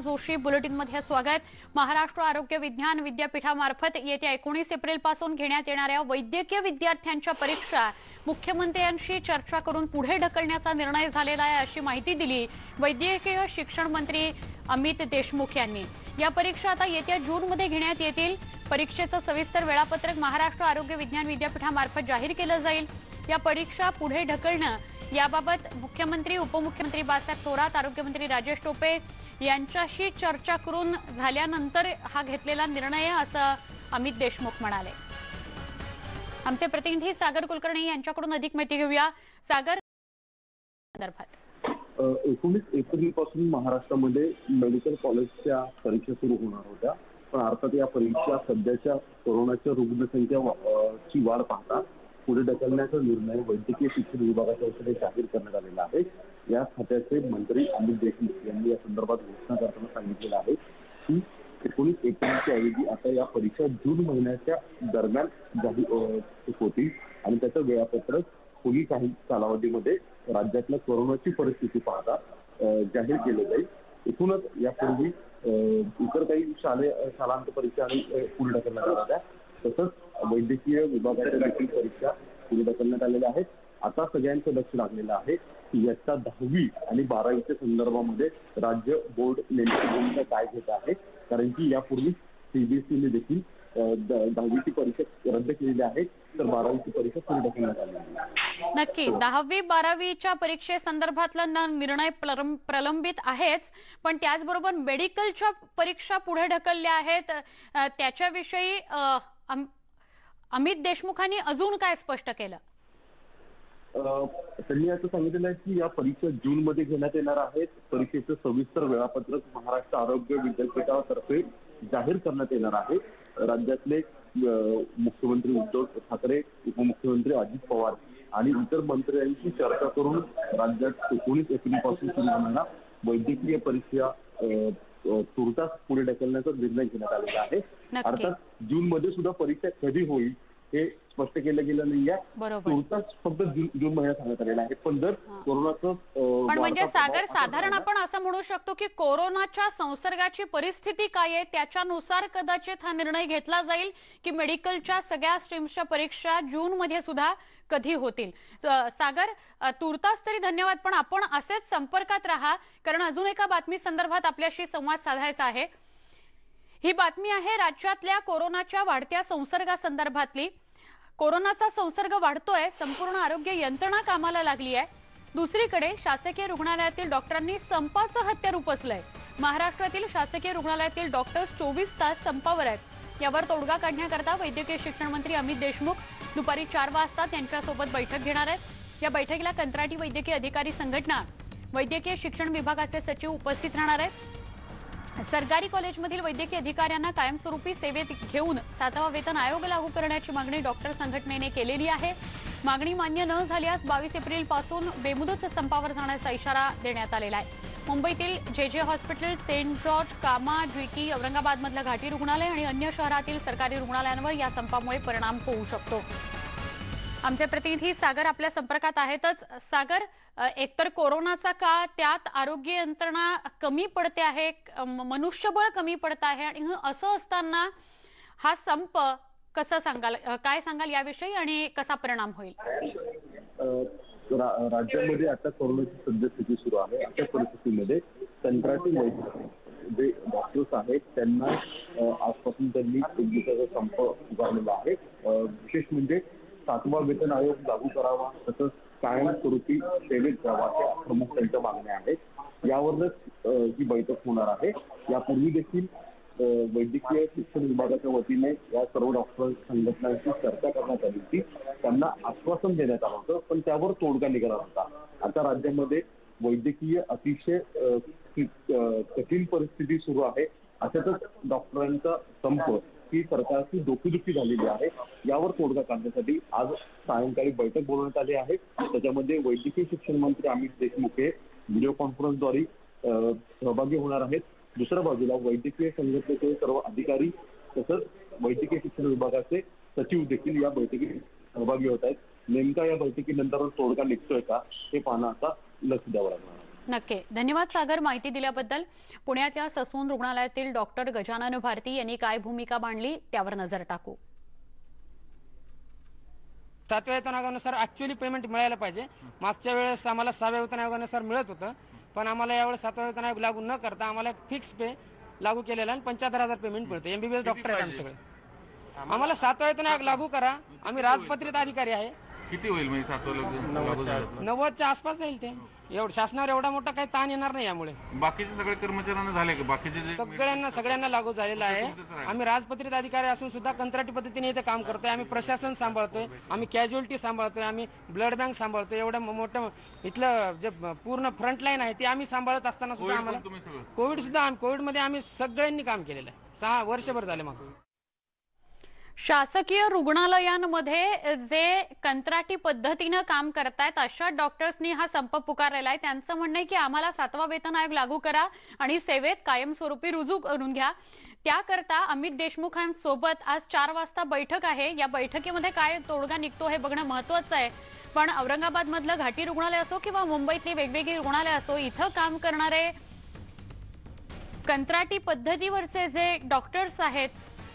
जोशी बुलेटिनमध्ये स्वागत. महाराष्ट्र आरोग्य विज्ञान विद्यापीठामार्फत येत्या एकोणीस एप्रिलपासून घेण्यात येणाऱ्या वैद्यकीय विद्यार्थ्यांच्या परीक्षा मुख्यमंत्र्यांशी चर्चा करून पुढे ढकलण्याचा निर्णय झालेला आहे अशी माहिती दिली वैद्यकीय शिक्षण मंत्री अमित देशमुख यांनी. या परीक्षा आता येत्या जूनमध्ये घेण्यात येतील. परीक्षेचं सविस्तर वेळापत्रक महाराष्ट्र आरोग्य विज्ञान विद्यापीठामार्फत जाहीर केलं जाईल. या परीक्षा पुढे ढकलणं याबाबत मुख्यमंत्री उपमुख्यमंत्री बाळासाहेब थोरात आरोग्यमंत्री राजेश टोपे यांच्याशी चर्चा करून झाल्यानंतर हा घेतलेला निर्णय असं अमित देशमुख म्हणाले. आमचे प्रतिनिधी सागर कुलकर्णी यांच्याकडून अधिक माहिती घेऊया. सागर संदर्भात. एकोणीस एप्रिलपासून महाराष्ट्रामध्ये मेडिकल कॉलेजच्या परीक्षा सुरू होणार होत्या. पण अर्थात या परीक्षा सध्याच्या कोरोनाच्या रुग्णसंख्या ची वाढ पाहता पुढे ढकलण्याचा निर्णय वैद्यकीय शिक्षण विभागाच्या वतीने जाहीर करण्यात आलेला आहे. या खात्याचे मंत्री अमित देशमुख यांनी या संदर्भात घोषणा करताना सांगितलेलं आहे की एकोणीस एप्रिलच्या ऐवजी आता या परीक्षा जून महिन्याच्या दरम्यान जाहीर होतील आणि त्याचं वेळापत्रक पुढील काही कालावधीमध्ये राज्यातल्या कोरोनाची परिस्थिती पाहता जाहीर केलं जाईल. एकूणच यापूर्वी इतर काही शालेय शालांत परीक्षा आणि अ, पुढे ढकलण्यात आल्या होत्या. तसंच वैद्यकीय विभागाच्या देखील परीक्षा पुढे ढकलण्यात आलेल्या आहेत. आता सगळ्यांचं लक्ष लागलेलं आहे. इयत्ता दहावी आणि बारावीच्या संदर्भामध्ये राज्य बोर्ड नेमकी भूमिका काय घेत आहे? कारण की यापूर्वी सीबीएसईने देखील द- दहावीची परीक्षा रद्द केलेली आहे. तर बारावीची परीक्षा सुरू करण्यात आली आहे. नक्की. दहावी बारावीच्या परीक्षेसंदर्भातला निर्णय प्रलंबित आहेच. पण त्याचबरोबर मेडिकलच्या परीक्षा पुढे ढकलल्या आहेत. त्याच्याविषयी अमित देशमुखांनी अजून काय स्पष्ट केलं? त्यांनी असं सांगितलेलं आहे की या परीक्षा जून मध्ये घेण्यात येणार आहेत. परीक्षेचं सविस्तर वेळापत्रक महाराष्ट्र आरोग्य विद्यापीठातर्फे जाहीर करण्यात येणार आहे. राज्यातले मुख्यमंत्री उद्धव ठाकरे उपमुख्यमंत्री अजित पवार आणि इतर मंत्र्यांशी चर्चा करून राज्यात एकोणीस एप्रिलपासून सुरू होणाऱ्या वैद्यकीय परीक्षा तुर्तास पुढे ढकलण्याचा निर्णय घेण्यात आलेला आहे. अर्थात जून मध्ये सुद्धा परीक्षा कधी होईल हे स्पष्ट केलं गेलं नाहीये. बरोबर. तुर्तास फक्त जून महिन्यात सांगण्यात आलेला आहे. पण जर. कोरोनाचं पण म्हणजे सागर साधारण आपण असं म्हणू शकतो की कोरोनाच्या संसर्गाची परिस्थिती काय आहे त्याच्यानुसार कदाचित हा निर्णय घेतला जाईल की मेडिकलच्या सगळ्या स्ट्रीम्सच्या परीक्षा जून मध्ये सुद्धा कधी होतील. सागर तुर्तास तरी धन्यवाद पण आपण असेच संपर्कात राहा कारण अजून एका बातमी संदर्भात आपल्याशी संवाद साधायचा आहे. ही बातमी आहे राज्यातल्या कोरोनाच्या वाढत्या संसर्गासंदर्भातली. कोरोनाचा संसर्ग वाढतोय संपूर्ण आरोग्य यंत्रणा कामाला लागली आहे दुसरीकडे शासकीय रुग्णालयातील डॉक्टरांनी संपाचं हत्यार उपसलंय. महाराष्ट्रातील शासकीय रुग्णालयातील डॉक्टर्स चोवीस तास संपावर आहेत. यावर तोडगा काढण्याकरता वैद्यकीय शिक्षण मंत्री अमित देशमुख दुपारी चार वाजता त्यांच्यासोबत बैठक घेणार आहेत. या बैठकीला कंत्राटी वैद्यकीय अधिकारी संघटना वैद्यकीय शिक्षण विभागाचे सचिव उपस्थित राहणार आहेत. सरकारी कॉलेजमधील वैद्यकीय अधिकाऱ्यांना कायमस्वरूपी सेवेत घेऊन सातवा वेतन आयोग लागू करण्याची मागणी डॉक्टर संघटनेने केलेली आहे. मागणी मान्य न झाल्यास बावीस एप्रिलपासून बेमुदत संपावर जाण्याचा इशारा देण्यात आलेला आहे. मुंबईतील जे जे हॉस्पिटल सेंट जॉर्ज कामा द्विकी औरंगाबादमधलं घाटी रुग्णालय आणि अन्य शहरातील सरकारी रुग्णालयांवर या संपामुळे परिणाम होऊ शकतो. आमचे प्रतिनिधी सागर आपल्या संपर्कात आहेतच. सागर एकतर कोरोनाचा काळ त्यात आरोग्य यंत्रणा कमी पडते आहे मनुष्यबळ कमी पडत आहे आणि असं असताना हा संप कसं सांगाल काय सांगाल याविषयी आणि कसा परिणाम होईल? रा- राज्यामध्ये आता कोरोनाची सद्यस्थिती सुरू आहे. अशा परिस्थितीमध्ये कंत्राटी वैद्य जे डॉक्टर्स आहेत त्यांना आजपासून त्यांनी एक दिवसाचा संप उभारलेला आहे. विशेष म्हणजे सातवा वेतन आयोग लागू करावा तसंच कायमस्वरूपी सेवेत राहावा प्रमुख त्यांच्या मागण्या आहेत. यावरच ही बैठक होणार आहे. यापूर्वी देखील वैद्यकीय शिक्षण विभागाच्या वतीने या सर्व डॉक्टर संघटनांशी चर्चा करण्यात आली होती. त्यांना आश्वासन देण्यात आलं होतं पण त्यावर तोडगा निघाला होता. आता राज्यामध्ये वैद्यकीय अतिशय कठीण परिस्थिती सुरू आहे. अशातच डॉक्टरांचा संप ही सरकारची डोकेदुखी झालेली आहे. यावर तोडगा काढण्यासाठी आज सायंकाळी बैठक बोलवण्यात आली आहे. त्याच्यामध्ये वैद्यकीय शिक्षण मंत्री अमित देशमुख हे व्हिडिओ कॉन्फरन्सद्वारे सहभागी होणार आहेत. दुसऱ्या बाजूला वैद्यकीय संघटनेचे सर्व अधिकारी तसंच वैद्यकीय शिक्षण विभागाचे सचिव देखील या बैठकीत सहभागी होत आहेत. नेमका या बैठकीनंतर तोडगा निघतोय का हे पाहणं आता लक्ष द्यावं लागणार. नक्की. धन्यवाद सागर माहिती दिल्याबद्दल. पुण्यातल्या ससून रुग्णालयातील डॉक्टर गजानन भारती यांनी काय भूमिका मांडली त्यावर नजर टाकू. सातव्या वेतन आयोगानुसार ऍक्च्युअली पेमेंट मिळायला पाहिजे. मागच्या वेळेस आम्हाला सहाव्या वेतन आयोगानुसार मिळत होतं. पण आम्हाला यावेळेस सातव्या वेतन आयोग लागू न करता आम्हाला फिक्स पे लागू केलेला आहे आणि पंच्याहत्तर हजार पेमेंट मिळतं. एमबीबीएस डॉक्टर आहेत आम्ही सगळे. आम्हाला सातवा वेतन आयोग लागू करा. आम्ही राजपत्रित अधिकारी आहे. किती होईल म्हणजे? नव्वदच्या आसपास जाईल ते. एवढं शासनावर एवढा मोठा काही ताण येणार नाही यामुळे. बाकीचे सगळे कर्मचाऱ्यांना झाले का? बाकीचे जे सगळ्यांना सगळ्यांना लागू झालेला आहे. आम्ही राजपत्रित अधिकारी असून सुद्धा कंत्राटी पद्धतीने इथे काम करतोय. आम्ही प्रशासन सांभाळतोय. आम्ही कॅज्युअलिटी सांभाळतोय. आम्ही ब्लड बँक सांभाळतोय. एवढं म- मोठं इथलं जे पूर्ण फ्रंटलाईन आहे ते आम्ही सांभाळत असताना सुद्धा आम्हाला तुम्ही सगळं कोविड सुद्धा कोविडमध्ये आम्ही सगळ्यांनी काम केलेलं आहे. सहा वर्षभर झाले मागचं शासकीय रुग्णालयांमध्ये जे कंत्राटी पद्धतीनं काम करतायत अशा डॉक्टर्सनी हा संप पुकारलेला आहे त्यांचं म्हणणं आहे की आम्हाला सातवा वेतन आयोग लागू करा आणि सेवेत कायमस्वरूपी रुजू करून घ्या. त्याकरता अमित देशमुखांसोबत आज चार वाजता बैठक आहे. या बैठकीमध्ये काय तोडगा निघतो हे बघणं महत्वाचं आहे. पण औरंगाबादमधलं घाटी रुग्णालय असो किंवा मुंबईतली वेगवेगळी रुग्णालय असो इथं काम करणारे कंत्राटी पद्धतीवरचे जे डॉक्टर्स आहेत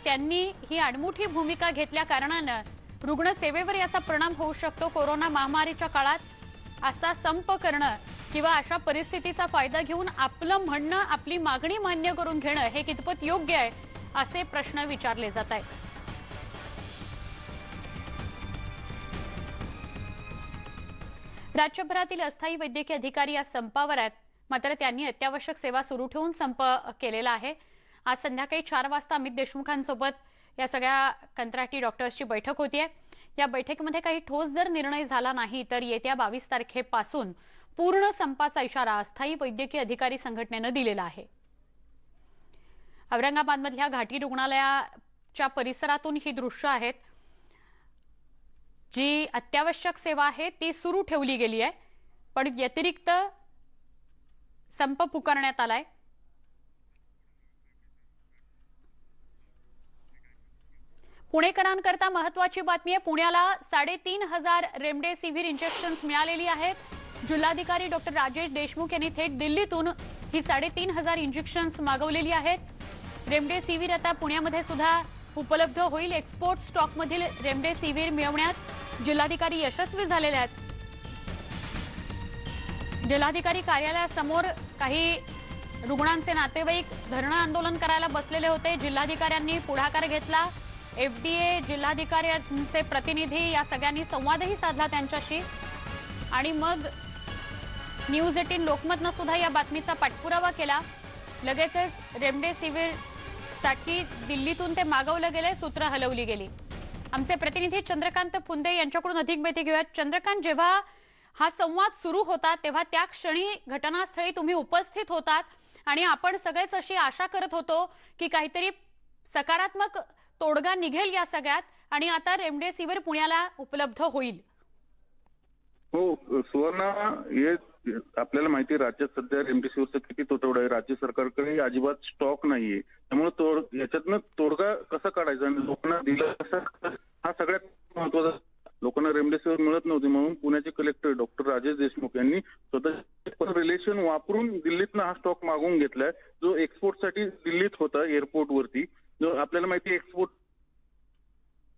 त्यांनी ही आडमुठी भूमिका घेतल्या कारणानं रुग्णसेवेवर याचा परिणाम होऊ शकतो कोरोना महामारीच्या काळात. असा संप करणं किंवा अशा परिस्थितीचा फायदा घेऊन आपलं म्हणणं आपली मागणी मान्य करून घेणं हे कितपत योग्य आहे असे प्रश्न विचारले जात आहेत. राज्यभरातील अस्थायी वैद्यकीय अधिकारी या संपावर आहेत. मात्र त्यांनी अत्यावश्यक सेवा सुरू ठेवून संप केलेला आहे. आज संध्याकाळी चार वाजता अमित देशमुखांसोबत या सगळ्या कंत्राटी डॉक्टर्सची बैठक होतीये. या बैठकीमध्ये काही ठोस जर निर्णय झाला नाही तर येत्या बावीस तारखेपासून पूर्ण संपाचा इशारा अस्थायी वैद्यकीय अधिकारी संघटनेनं दिलेला आहे. औरंगाबादमधल्या घाटी रुग्णालयाच्या परिसरातून ही दृश्य आहेत. जी अत्यावश्यक सेवा आहे ती सुरू ठेवली गेली आहे पण व्यतिरिक्त संप पुकारण्यात आलाय. पुणेकरांकरता महत्वाची बातमी आहे. पुण्याला साडेतीन हजार रेमडेसिव्हिर इंजेक्शन्स मिळालेली आहेत. जिल्हाधिकारी डॉक्टर राजेश देशमुख यांनी थेट दिल्लीतून ही साडेतीन हजार इंजेक्शन्स मागवलेली आहेत. रेमडेसिव्हिर आता पुण्यामध्ये सुद्धा उपलब्ध होईल. एक्सपोर्ट स्टॉकमधील रेमडेसिव्हिर मिळवण्यात जिल्हाधिकारी यशस्वी झालेले आहेत. जिल्हाधिकारी कार्यालयासमोर काही रुग्णांचे नातेवाईक धरणं आंदोलन करायला बसलेले होते. जिल्हाधिकाऱ्यांनी पुढाकार घेतला. एफडीए जिल्हाधिकाऱ्यांचे प्रतिनिधी या सगळ्यांनी संवादही साधला त्यांच्याशी. आणि मग न्यूज एटीन लोकमतनं सुद्धा या बातमीचा पाठपुरावा केला. लगेचच रेमडेसिवीरसाठी दिल्लीतून ते मागवलं गेलं सूत्र हलवली गेली. आमचे प्रतिनिधी चंद्रकांत फुंदे यांच्याकडून अधिक माहिती घेऊयात. चंद्रकांत जेव्हा हा संवाद सुरू होता तेव्हा त्या क्षणी घटनास्थळी तुम्ही उपस्थित होतात. आणि आपण सगळेच अशी आशा करत होतो की काहीतरी सकारात्मक तोडगा निघेल या सगळ्यात आणि आता रेमडेसिवीर पुण्याला उपलब्ध होईल. हो सुवर्णा हे आपल्याला माहिती आहे राज्यात सध्या रेमडेसिवीरचा किती तुटवडा आहे. राज्य सरकारकडे अजिबात स्टॉक नाहीये. त्यामुळे तोड याच्यातनं तोडगा कसा काढायचा आणि लोकांना दिला कसा हा सगळ्यात महत्त्वाचा लोकांना रेमडेसिवीर मिळत नव्हती म्हणून पुण्याचे कलेक्टर डॉक्टर राजेश देशमुख यांनी स्वतः रिलेशन वापरून दिल्लीतनं हा स्टॉक मागवून घेतलाय जो एक्सपोर्टसाठी दिल्लीत होता एअरपोर्ट वरती. आपल्याला माहिती एक्सपोर्ट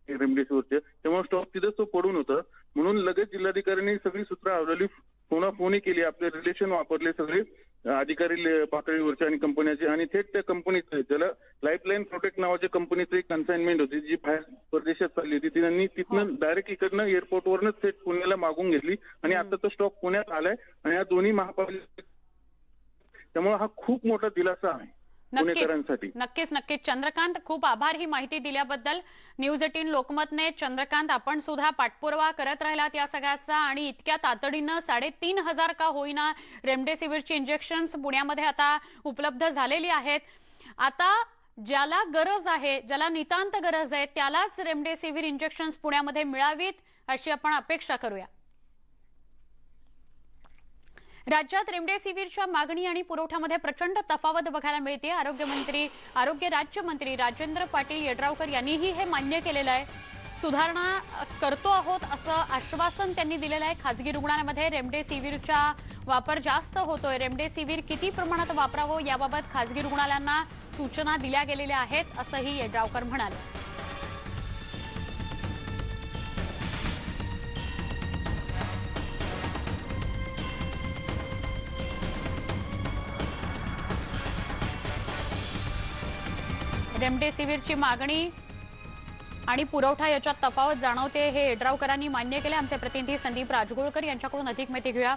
रेमडेसिवीरचे त्यामुळे स्टॉक तिथेच तो पडून होता. म्हणून लगेच जिल्हाधिकाऱ्यांनी सगळी सूत्र आवडली फोनाफोनी केली. आपले रिलेशन वापरले सगळे. अधिकारी पातळीवरचे आणि कंपन्याचे. आणि थेट त्या कंपनीचे ज्याला लाईफलाईन प्रोटेक्ट नावाच्या कंपनीची एक कन्साइनमेंट होती जी बाहेर परदेशात चालली होती. त्यांनी तिथनं डायरेक्ट इकडनं एअरपोर्टवरनच थेट पुण्याला मागून घेतली. आणि आता तो स्टॉक पुण्यात आलाय. आणि या दोन्ही महापालिका त्यामुळे हा खूप मोठा दिलासा आहे. नक्कीच. नक्कीच नक्कीच. चंद्रकांत खूप आभार ही माहिती दिल्याबद्दल. न्यूज एटीन लोकमतने चंद्रकांत आपण सुद्धा पाठपुरावा करत राहिलात या सगळ्याचा आणि इतक्या तातडीनं साडेतीन हजार का होईना रेमडेसिवीरची इंजेक्शन्स पुण्यामध्ये आता उपलब्ध झालेली आहेत. आता ज्याला गरज आहे ज्याला नितांत गरज आहे त्यालाच रेमडेसिवीर इंजेक्शन्स पुण्यामध्ये मिळावीत अशी आपण अपेक्षा करूया. राज्यात रेमडेसिवीरच्या मागणी आणि पुरवठ्यामध्ये प्रचंड तफावत बघायला मिळते. आरोग्यमंत्री आरोग्य राज्यमंत्री राजेंद्र पाटील यड्रावकर यांनीही हे मान्य केलेलं आहे. सुधारणा करतो आहोत असं आश्वासन त्यांनी दिलेलं आहे. खाजगी रुग्णालयामध्ये रेमडेसिवीरचा वापर जास्त होतोय. रेमडेसिवीर किती प्रमाणात वापरावं याबाबत खाजगी रुग्णालयांना सूचना दिल्या गेलेल्या आहेत असंही येड्रावकर म्हणाले. रेमडेसिवीरची मागणी आणि पुरवठा याच्यात तफावत जाणवते हे येड्रावकरांनी मान्य केले. आमचे प्रतिनिधी संदीप राजगोळकर यांच्याकडून अधिक माहिती घेऊया.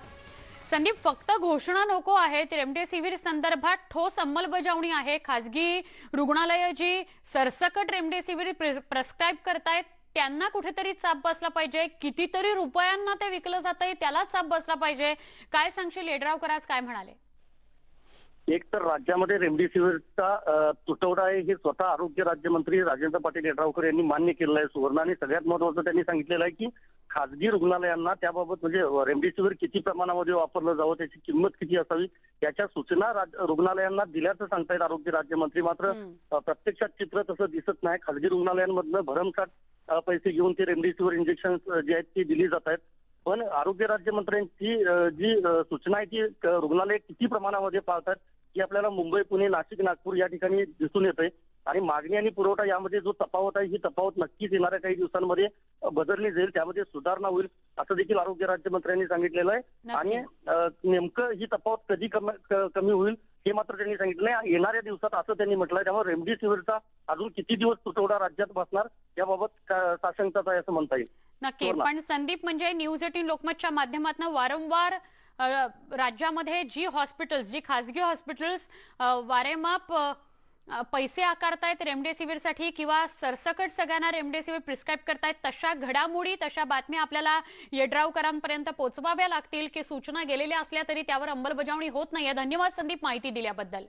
संदीप फक्त घोषणा नको आहेत. रेमडेसिवीर संदर्भात ठोस अंमलबजावणी आहे. खाजगी रुग्णालयं जी सरसकट रेमडेसिवीर प्रेस्क्राईब करतायत त्यांना कुठेतरी चाप बसला पाहिजे. कितीतरी रुपयांना ते विकलं जातंय त्याला चाप बसला पाहिजे. काय सांगशील येड्रावकर आज काय म्हणाले? एक तर राज्यामध्ये रेमडेसिवीरचा तुटवडा आहे हे स्वतः आरोग्य राज्यमंत्री राजेंद्र पाटील यड्रावकर यांनी मान्य केलेलं आहे सुवर्ण. आणि सगळ्यात महत्वाचं त्यांनी सांगितलेलं आहे की खाजगी रुग्णालयांना त्याबाबत म्हणजे रेमडेसिवीर किती प्रमाणामध्ये वापरलं जावं त्याची किंमत किती असावी याच्या सूचना रुग्णालयांना दिल्याचं सांगतायत आरोग्य राज्यमंत्री. मात्र प्रत्यक्षात चित्र तसं दिसत नाही. खाजगी रुग्णालयांमधनं भरमसाठ पैसे घेऊन ते रेमडेसिवीर इंजेक्शन जे आहेत ती दिली जात आहेत. पण आरोग्य राज्यमंत्र्यांची जी सूचना आहे ती रुग्णालय किती प्रमाणामध्ये पाळतात ही आपल्याला मुंबई पुणे नाशिक नागपूर या ठिकाणी दिसून येते आणि मागणी आणि पुरवठा यामध्ये जो तफावत आहे ही तफावत नक्कीच येणाऱ्या काही दिवसांमध्ये बदलली जाईल. त्यामध्ये सुधारणा होईल असं देखील आरोग्य राज्यमंत्र्यांनी सांगितलेलं आहे. आणि नेमकं ही तफावत कधी कम- होईल हे मात्र त्यांनी सांगितलं आहे येणाऱ्या दिवसात असं त्यांनी म्हटलंय त्यामुळे रेमडेसिवीरचा अजून किती दिवस तुटवडा राज्यात बसणार याबाबत का- साशंकता आहे असं म्हणता येईल. नक्की. पण संदीप म्हणजे न्यूज एटीन लोकमतच्या माध्यमातून वारंवार राज्यामध्ये जी हॉस्पिटल्स जी खाजगी हॉस्पिटल्स वारेमाप पैसे आकारतायत रेमडेसिवीरसाठी किंवा सरसकट सगळ्यांना रेमडेसिवीर प्रिस्क्राईब करतायत तशा घडामोडी तशा बातम्या आपल्याला येड्रावकरांपर्यंत पोहोचवाव्या लागतील की सूचना गेलेल्या असल्या तरी त्यावर अंमलबजावणी होत नाहीये. धन्यवाद संदीप माहिती दिल्याबद्दल.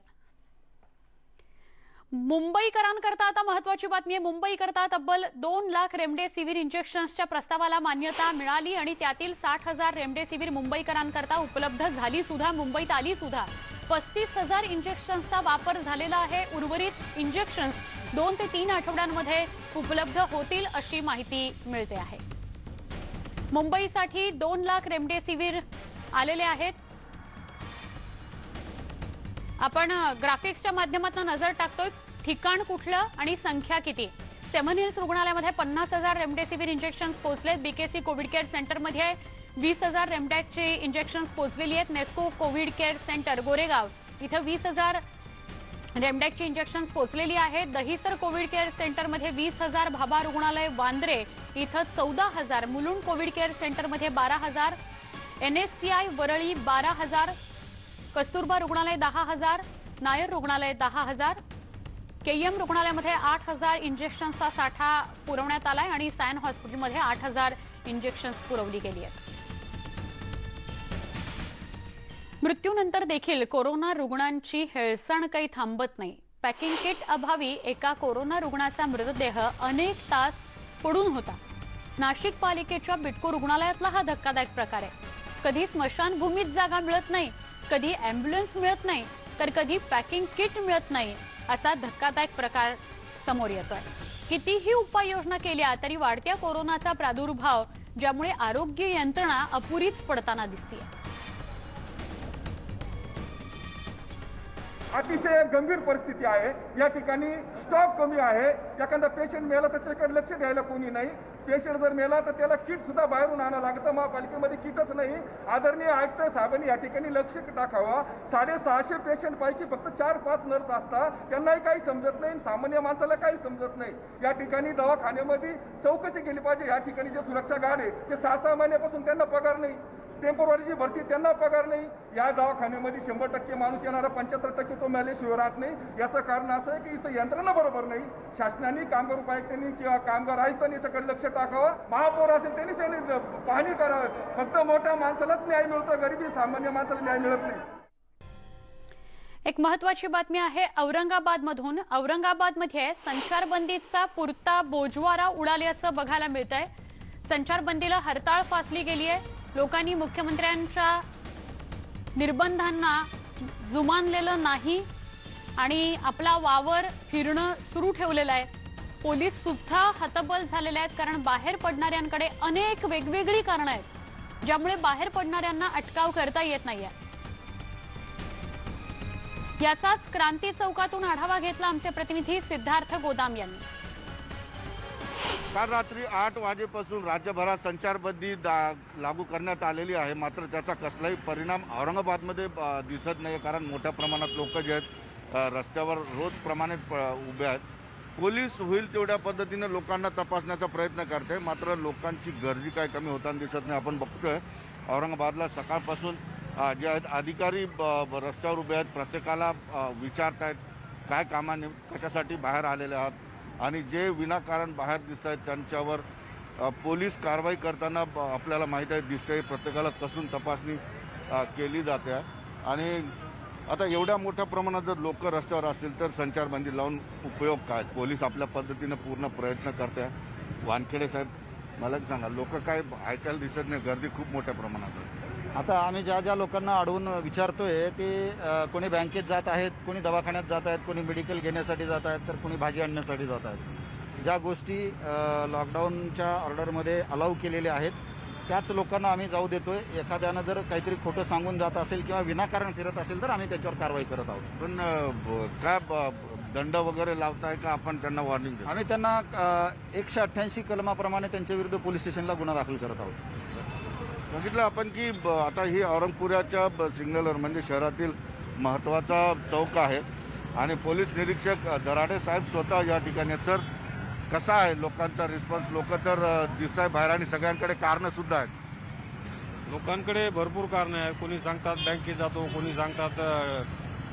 मुंबईकरांकरता आता महत्वाची बातमी आहे. मुंबईकरता तब्बल दोन लाख रेमडेसिव्हिर इंजेक्शन्सच्या प्रस्तावाला मान्यता मिळाली आणि त्यातील साठ हजार रेमडेसिव्हिर मुंबईकरांकरता उपलब्ध झाली सुद्धा मुंबईत आली सुद्धा. पस्तीस हजार इंजेक्शन्सचा वापर झालेला आहे. उर्वरित इंजेक्शन्स दोन ते तीन आठवड्यांमध्ये उपलब्ध होतील अशी माहिती मिळते आहे. मुंबईसाठी दोन लाख रेमडेसिव्हिर आलेले आहेत. आपण ग्राफिक्सच्या माध्यमातून नजर टाकतोय ठिकाण कुठलं आणि संख्या किती? सेव्हन हिल्स रुग्णालयामध्ये पन्नास हजार रेमडेसिवीर इंजेक्शन्स पोहोचलेत बीकेसी कोविड केअर सेंटरमध्ये वीस हजार रेमडॅकची इंजेक्शन्स पोहोचलेली आहेत. NESCO Covid care centre Goregaon. इथं वीस हजार रेमडॅकची इंजेक्शन्स पोहोचलेली आहेत. दहिसर कोविड केअर सेंटरमध्ये वीस हजार भाभा रुग्णालय वांद्रे. इथं चौदा हजार. मुलुंड कोविड केअर सेंटरमध्ये बारा हजार. N S C I Worli बारा हजार. कस्तुरबा रुग्णालय दहा हजार नायर रुग्णालय दहा हजार केईएम रुग्णालयामध्ये आठ हजार इंजेक्शन्सचा साठा पुरवण्यात आलाय आणि सायन हॉस्पिटलमध्ये आठ हजार इंजेक्शन्स पुरवली गेली आहेत. मृत्यूनंतर देखील कोरोना रुग्णांची हेळसण काही थांबत नाही. पॅकिंग किट अभावी एका कोरोना रुग्णाचा मृतदेह अनेक तास पडून होता. नाशिक पालिकेच्या बिटको रुग्णालयातला हा धक्कादायक प्रकार आहे. कधी स्मशानभूमीत जागा मिळत नाही. कधी ॲम्ब्युलन्स मिळत नाही तर कधी पॅकिंग किट मिळत नाही असा धक्कादायक प्रकार समोर येतोय. कितीही उपाययोजना केल्या तरी वाढत्या कोरोनाचा प्रादुर्भाव ज्यामुळे आरोग्य यंत्रणा अपुरीच पडताना दिसते अतिशय गंभीर परिस्थिती आहे. या ठिकाणी स्टॉक कमी आहे. एखादा पेशंट मेला त्याच्याकडे लक्ष द्यायला कोणी नाही. पेशंट जर मेला तर त्याला किट सुद्धा बाहेरून आणावं लागतं. महापालिकेमध्ये किटच नाही. आदरणीय आयुक्त साहेबांनी या ठिकाणी लक्ष टाकावा. साडेसहाशे पेशंटपैकी फक्त चार पाच नर्स असतात. त्यांनाही काही समजत नाही सामान्य माणसाला काही समजत नाही. या ठिकाणी दवाखान्यामध्ये चौकशी केली पाहिजे. या ठिकाणी जे सुरक्षा गार्ड आहे ते सहा सहा महिन्यापासून त्यांना पगार नाही. टेम्पोररीची भरती त्यांना पगार नाही. या दवाखान्यामध्ये शंभर टक्के माणूस येणारा पंच्याहत्तर टक्के तो मेल्याशिवाय राहत नाही. याचं कारण असं आहे की इथं यंत्रणा बरोबर नाही. शासनाने कामगार उपायुक्तांनी किंवा कामगार आयुक्तांनी याच्याकडे लक्ष टाकावं. महापौर असेल त्यांनीच त्यांनी पाहणी करावं. फक्त मोठ्या माणसालाच न्याय मिळतो गरिबी सामान्य माणसाला न्याय मिळत नाही. एक महत्वाची बातमी आहे औरंगाबाद मधून औरंगाबादमध्ये संचारबंदीचा पुरता बोजवारा उडाल्याचं बघायला मिळत आहे संचारबंदीला हरताळ फासली गेली आहे लोकांनी मुख्यमंत्र्यांच्या निर्बंधांना जुमानलेलं नाही आणि आपला वावर फिरणं सुरू ठेवलेलं आहे. पोलीस सुद्धा हतबल झालेले आहेत कारण बाहेर पडणाऱ्यांकडे अनेक वेगवेगळी कारणं आहेत ज्यामुळे बाहेर पडणाऱ्यांना अटकाव करता येत नाहीये. याचाच क्रांती चौकातून आढावा घेतला आमचे प्रतिनिधी सिद्धार्थ गोदाम यांनी. काल रात्री आठ वाजेपासून राज्यभरात संचारबंदी दा लागू करण्यात आलेली आहे. मात्र त्याचा कसलाही परिणाम औरंगाबादमध्ये दिसत नाही कारण मोठ्या प्रमाणात लोक जे आहेत रस्त्यावर रोज प्रमाणे प- उभे आहेत. पोलीस होईल तेवढ्या पद्धतीनं लोकांना तपासण्याचा प्रयत्न करते. मात्र लोकांची गर्दी काय कमी होताना दिसत नाही. आपण बघतोय औरंगाबादला सकाळपासून जे आहेत अधिकारी ब- रस्त्यावर उभे आहेत. प्रत्येकाला विचारत विचारतायत काय कामाने कशासाठी बाहेर आलेले आहात? आणि जे विनाकारण बाहेर दिसत आहेत त्यांच्यावर पोलीस कारवाई करताना ब- आपल्याला माहीत आहे दिसते प्रत्येकाला कसून तपासणी केली जाते आहे. आणि आता एवढ्या मोठ्या प्रमाणात जर लोक रस्त्यावर असतील तर संचारबंदी लावून उपयोग काय पोलीस आपल्या पद्धतीनं पूर्ण प्रयत्न करते आहे. वानखेडे साहेब मला एक सांगा लोक काय ऐकायला दिसत नाही गर्दी खूप मोठ्या प्रमाणात आहे आता आम्ही ज्या ज्या लोकांना अडवून विचारतोय ते अ, कोणी बँकेत जात आहेत कोणी दवाखान्यात जात आहेत कोणी मेडिकल घेण्यासाठी जात आहेत तर कोणी भाजी आणण्यासाठी जात आहेत. ज्या गोष्टी लॉकडाऊनच्या ऑर्डरमध्ये अलाव केलेल्या आहेत त्याच लोकांना आम्ही जाऊ देतोय. एखाद्यानं जर काहीतरी खोटं सांगून जात असेल किंवा विनाकारण फिरत असेल तर आम्ही त्याच्यावर कारवाई करत आहोत. पण काय दंड वगैरे लावताय का? आपण त्यांना वॉर्निंग देतो. आम्ही त्यांना एकशे अठ्ठ्याऐंशी कलमाप्रमाणे त्यांच्या विरुद्ध पोलीस स्टेशनला गुन्हा दाखल करत आहोत. बघितलं आपण की ब- आता ही औरंगपुराच्या ब- सिग्नलवर म्हणजे शहरातील महत्त्वाचा चौक आहे. आणि पोलीस निरीक्षक दराडे साहेब स्वतः या ठिकाणी आहेत. सर कसा आहे लोकांचा रिस्पॉन्स लोक तर दिसत आहे बाहेर आणि सगळ्यांकडे कारणंसुद्धा आहेत. लोकांकडे भरपूर कारणं आहेत. कोणी सांगतात बँकेत जातो कोणी सांगतात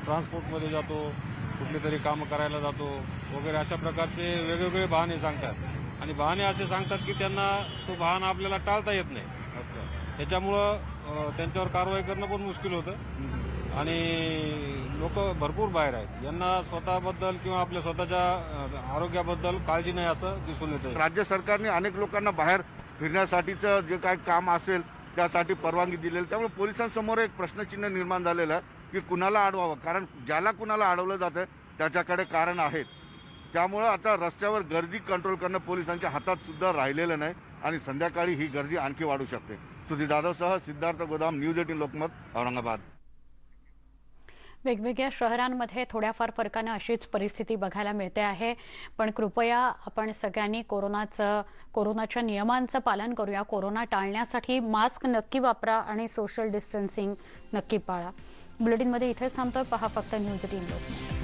ट्रान्सपोर्टमध्ये जातो कुठली तरी कामं करायला जातो वगैरे अशा प्रकारचे वेगवेगळे बहाणे सांगतात. आणि बहाणे असे सांगतात की त्यांना तो बहाणा आपल्याला टाळता येत नाही. त्याच्यामुळं त्यांच्यावर कारवाई करणं पण मुश्किल होतं. आणि लोक भरपूर बाहेर आहेत. यांना स्वतःबद्दल किंवा आपल्या स्वतःच्या आरोग्याबद्दल काळजी नाही असं दिसून येतं राज्य सरकारने अनेक लोकांना बाहेर फिरण्यासाठीचं जे काय काम असेल त्यासाठी परवानगी दिलेली. त्यामुळे पोलिसांसमोर एक प्रश्नचिन्ह निर्माण झालेलं आहे की कुणाला अडवावं? कारण ज्याला कुणाला अडवलं जातं त्याच्याकडे कारण आहेत. त्यामुळं आता रस्त्यावर गर्दी कंट्रोल करणं पोलिसांच्या हातात सुद्धा राहिलेलं नाही आणि संध्याकाळी ही गर्दी आणखी वाढू शकते. सुधीर जाधवसह सिद्धार्थ गोदाम न्यूज एटीन लोकमत औरंगाबाद. वेगवेगळ्या शहरांमध्ये थोड्याफार फरकानं अशीच परिस्थिती बघायला मिळते आहे. पण कृपया आपण सगळ्यांनी कोरोनाचं कोरोनाच्या नियमांचं पालन करूया. कोरोना टाळण्यासाठी मास्क नक्की वापरा आणि सोशल डिस्टन्सिंग नक्की पाळा. बुलेटिनमध्ये इथेच थांबतोय. पहा फक्त न्यूज एटीन लोक